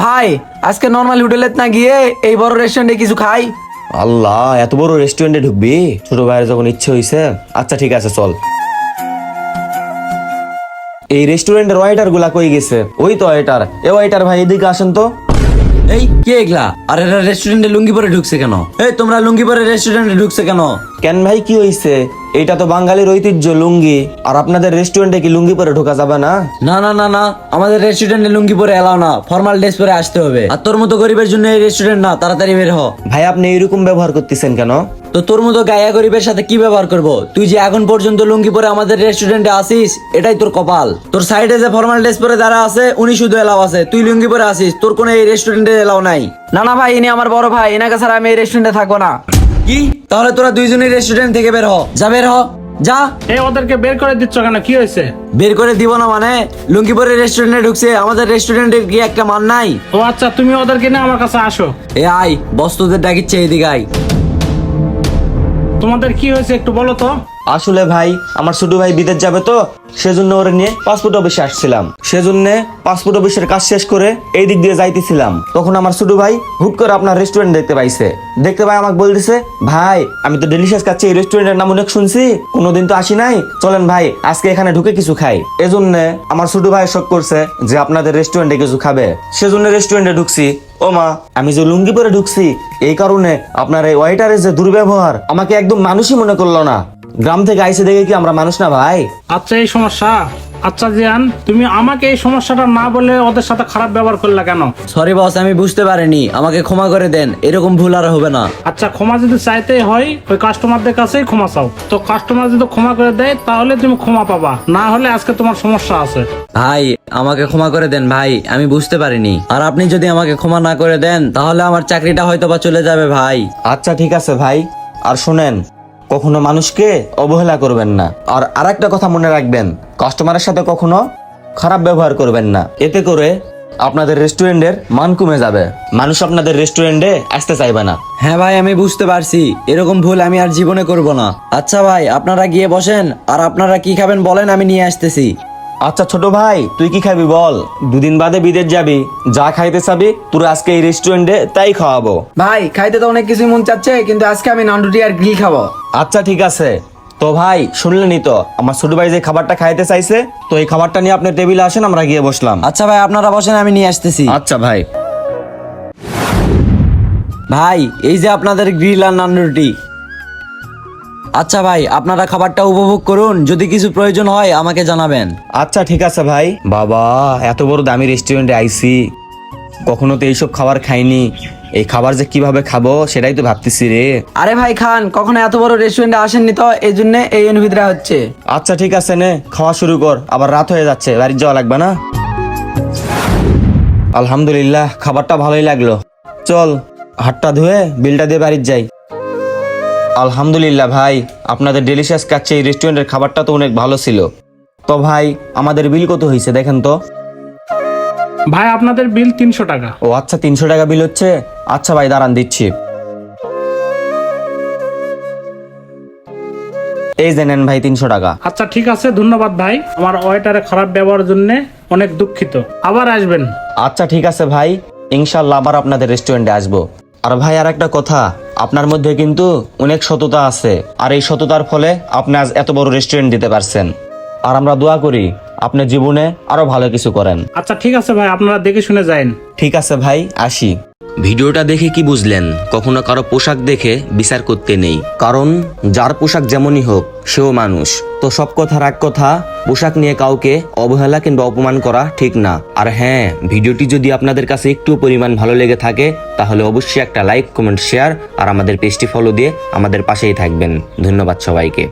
ভাই আজকে নর্মাল হোটেলে না গিয়ে এই বড় রেস্টুরেন্টে কিছু খাই। আল্লাহ এত বড় রেস্টুরেন্টে ঢুকবি? ছোট ভাইয়ের যখন ইচ্ছে হইছে আচ্ছা ঠিক আছে চল। এই রেস্টুরেন্টের ওয়েটারগুলা কই গেছে? ওই তো ওয়েটার এ ওয়েটার ভাই এদিকে আসেন তো। এই কে এগুলা? আর এরা রেস্টুরেন্টে লুঙ্গি পরে ঢুকছে কেন? এই তোমরা লুঙ্গি পরে রেস্টুরেন্টে ঢুকছে কেন? কেন ভাই কি হইছে? এটা তো বাঙালির ঐতিহ্য লুঙ্গি। আর আপনাদের রেস্টুরেন্টে কি লুঙ্গি পরে ঢোকা যাবে না? না না না না। আমাদের রেস্টুরেন্টে লুঙ্গি পরে এলাও না। ফর্মাল ড্রেস পরে আসতে হবে। আর তোর মতো গরিবের জন্য এই রেস্টুরেন্ট না তাড়াতাড়ি বের হ। ভাই আপনি এরকম ব্যবহার করতেছেন কেন? তো তোর মতো গায়া গরিবের সাথে কি ব্যবহার করব? তুই যে এখন পর্যন্ত লুঙ্গি পরে আমাদের রেস্টুরেন্টে আসিস এটাই তোর কপাল। তোর সাইডে যে ফর্মাল ড্রেস পরে যারা আছে উনি শুধু এলাও আছে। তুই লুঙ্গি পরে আসিস তোর কোনো এই রেস্টুরেন্টে এলাও নাই। না না ভাই ইনি আমার বড় ভাই। এনাকে ছাড়া আমি এই রেস্টুরেন্টে থাকব না। কি? তাহলে তোরা দুইজনই রেস্টুরেন্ট থেকে বের হ। যা বের হ। যা। এ ওদেরকে বের করে দিচ্ছ কেন? কি হয়েছে? বের করে দিব না মানে? লুঙ্গিপুরের রেস্টুরেন্টে ঢুকছে। আমাদের রেস্টুরেন্টে কি একটা মান নাই। ও আচ্ছা তুমি ওদেরকে নিয়ে আমার কাছে আসো। এ আই বস্তুদের ডাকিচ্ছে এদিকে আয়। তোমাদের কি হয়েছে একটু বলো তো। আসলে ভাই, আমার ছোট ভাই বিদেশ যাবে তো, সেজন্য ওরে নিয়ে পাসপোর্ট অফিসে আসছিলাম। সেজন্য পাসপোর্ট অফিসের কাজ শেষ করে এই দিক দিয়ে যাইতেছিলাম। তখন আমার ছোট ভাই হুট করে আপনার রেস্টুরেন্ট দেখতে পাইছে। দেখতে পাই আমাকে বলতেছে, ভাই, আমি তো ডেলিশিয়াস খাচ্ছি, এই রেস্টুরেন্টের নাম অনেক শুনছি, কোনোদিন তো আসি নাই। চলেন ভাই, আজকে এখানে ঢুকে কিছু খাই। এজন্য আমার ছোট ভাই শখ করছে যে আপনাদের রেস্টুরেন্টে কিছু খাবে। সেজন্য রেস্টুরেন্টে ঢুকছি। ও মা, আমি যে লুঙ্গি পরে ঢুকছি, এই কারণে আপনার এই ওয়াইটারের যে দুর্ব্যবহার আমাকে একদম মানুষই মনে করল না। গ্রাম থেকে আইসে দেখে কি আমরা মানুষ না ভাই? আচ্ছা এই সমস্যা। আচ্ছা জিয়ান তুমি আমাকে এই সমস্যাটা না বলে ওদের সাথে খারাপ ব্যবহার করলে কেন? সরি বস আমি বুঝতে পারিনি। আমাকে ক্ষমা করে দেন। এরকম ভুল আর হবে না। আচ্ছা ক্ষমা যদি চাইতেই হয় ওই কাস্টমারদের কাছেই ক্ষমা চাও। তো কাস্টমার যদি ক্ষমা করে দেয় তাহলে তুমি ক্ষমা পাবা। না হলে আজকে তোমার সমস্যা আছে। ভাই আমাকে ক্ষমা করে দেন ভাই। আমি বুঝতে পারিনি। আর আপনি যদি আমাকে ক্ষমা না করে দেন তাহলে আমার চাকরিটা হয়তো বা চলে যাবে ভাই। আচ্ছা ঠিক আছে ভাই। আর শুনেন কখনো মানুষকে অবহেলা করবেন না। আর আরেকটা কথা মনে রাখবেন কাস্টমারের সাথে কখনো খারাপ ব্যবহার করবেন না। এতে করে আপনাদের রেস্টুরেন্টের মান কমে যাবে। মানুষ আপনাদের রেস্টুরেন্টে আসতে চাইবে না। হ্যাঁ ভাই, আমি বুঝতে পারছি। এরকম ভুল আমি আর জীবনে করব না। আচ্ছা ভাই, আপনারা গিয়ে বসেন, আর আপনারা কি খাবেন বলেন, আমি নিয়ে আসতেছি। আচ্ছা ছোট ভাই তুই কি খাবি বল? দুদিন বাদে বিদেশ যাবি। যা খাইতে চাবি তোর আজকে এই রেস্টুরেন্টে তাই খাওয়াবো। ভাই খাইতে তো অনেক কিছুই মন চাচ্ছে কিন্তু আজকে আমি নানরুটি আর গ্রিল খাব। আচ্ছা ঠিক আছে। তো ভাই শুনলেনই তো আমার ছোট ভাই যে খাবারটা খাইতে চাইছে তো এই খাবারটা নিয়ে আপনি টেবিলে আসেন আমরা গিয়ে বসলাম। আচ্ছা ভাই আপনারা বসেন আমি নিয়ে আসতেছি। আচ্ছা ভাই। ভাই এই যে আপনাদের গ্রিল আর নান রুটি আচ্ছা ভাই আপনারা খাবারটা উপভোগ করুন। যদি কিছু প্রয়োজন হয় আমাকে জানাবেন। আচ্ছা ঠিক আছে ভাই। বাবা এত বড় দামি রেস্টুরেন্টে আইছি কখনো তো এইসব খাবার খাইনি। এই খাবার যে কীভাবে খাব সেটাই তো ভাবতেছি রে। আরে ভাই খান কখনো এত বড় রেস্টুরেন্টে আসেননি তো? এই জন্য এই অনুভূতিটা হচ্ছে। আচ্ছা ঠিক আছে নে খাওয়া শুরু কর। আবার রাত হয়ে যাচ্ছে বাড়ি যাওয়া লাগবে না? আলহামদুলিল্লাহ খাবারটা ভালোই লাগল। চল হাতটা ধুয়ে বিলটা দিয়ে বাড়ির যাই। আলহামদুলিল্লাহ ভাই আপনাদের ডেলিশিয়াস কাচ্ছে এই রেস্টুরেন্টের খাবারটা তো অনেক ভালো ছিল। তো ভাই আমাদের বিল কত হয়েছে দেখেন তো? ভাই আপনাদের বিল তিনশো টাকা। ও আচ্ছা তিনশো টাকা বিল হচ্ছে? আচ্ছা ভাই দাঁড়ান দিচ্ছি। এই যে নেন ভাই তিনশো টাকা। আচ্ছা ঠিক আছে ধন্যবাদ ভাই। আমার ওয়েটারে খারাপ ব্যবহারের জন্য অনেক দুঃখিত। আবার আসবেন। আচ্ছা ঠিক আছে ভাই। ইনশাল্লাহ আবার আপনাদের রেস্টুরেন্টে আসব। আর ভাই আর একটা কথা। আপনার মধ্যে কিন্তু অনেক সততা আছে। আর এই সততার ফলে আপনি আজ এত বড় রেস্টুরেন্ট দিতে পারছেন। আর আমরা দোয়া করি আপনি জীবনে আরও ভালো কিছু করেন। আচ্ছা ঠিক আছে ভাই আপনারা দেখে শুনে যাইন। ঠিক আছে ভাই আসি। ভিডিওটা দেখে কি বুঝলেন? কখনো কারও পোশাক দেখে বিচার করতে নেই। কারণ, যার পোশাক যেমনই হোক, সেও মানুষ। তো সব কথার এক কথা, পোশাক নিয়ে কাউকে অবহেলা কিংবা অপমান করা ঠিক না। আর হ্যাঁ ভিডিওটি যদি আপনাদের কাছে একটু পরিমাণ ভালো লেগে থাকে, তাহলে অবশ্যই একটা লাইক, কমেন্ট, শেয়ার, আর আমাদের পেজটি ফলো দিয়ে আমাদের পাশেই থাকবেন। ধন্যবাদ সবাইকে।